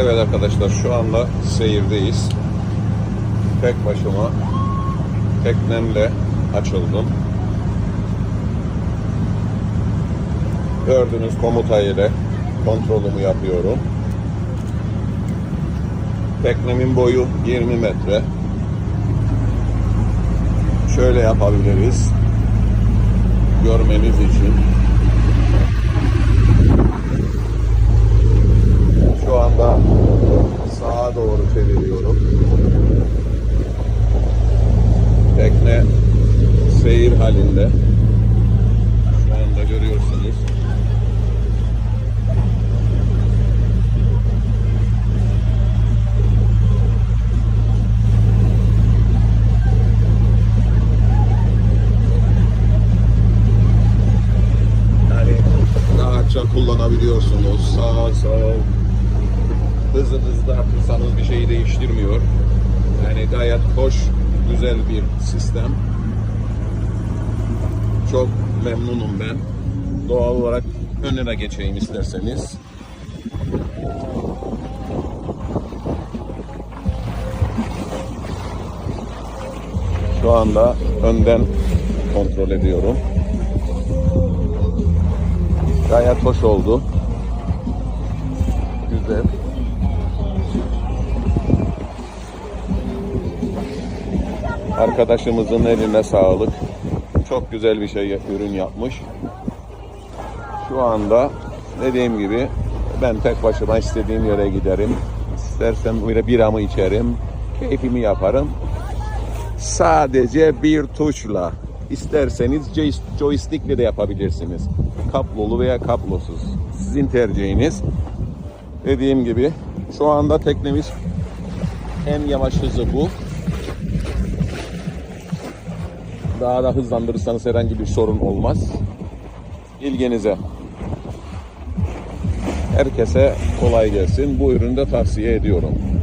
Evet arkadaşlar şu anda seyirdeyiz. Tek başıma teknemle açıldım. Gördüğünüz komuta ile kontrolümü yapıyorum. Teknemin boyu 20 metre. Şöyle yapabiliriz. Görmeniz için. Şu anda çeviriyorum. Tekne seyir halinde. Şu anda görüyorsunuz. Yani rahatça kullanabiliyorsunuz. Sağ sol. Hızınızı da artırsanız bir şeyi değiştirmiyor. Yani gayet hoş, güzel bir sistem. Çok memnunum ben. Doğal olarak önüne geçeyim isterseniz. Şu anda önden kontrol ediyorum. Gayet hoş oldu. Güzel. Arkadaşımızın eline sağlık. Çok güzel bir şey ürün yapmış. Şu anda dediğim gibi ben tek başıma istediğim yere giderim. İstersem böyle biramı içerim. Keyfimi yaparım. Sadece bir tuşla isterseniz joy- joystickle de yapabilirsiniz. Kablolu veya kablosuz. Sizin tercihiniz. Dediğim gibi şu anda teknemiz en yavaş hızı bu. Daha da hızlandırırsanız herhangi bir sorun olmaz. İlginize. Herkese kolay gelsin. Bu ürünü de tavsiye ediyorum.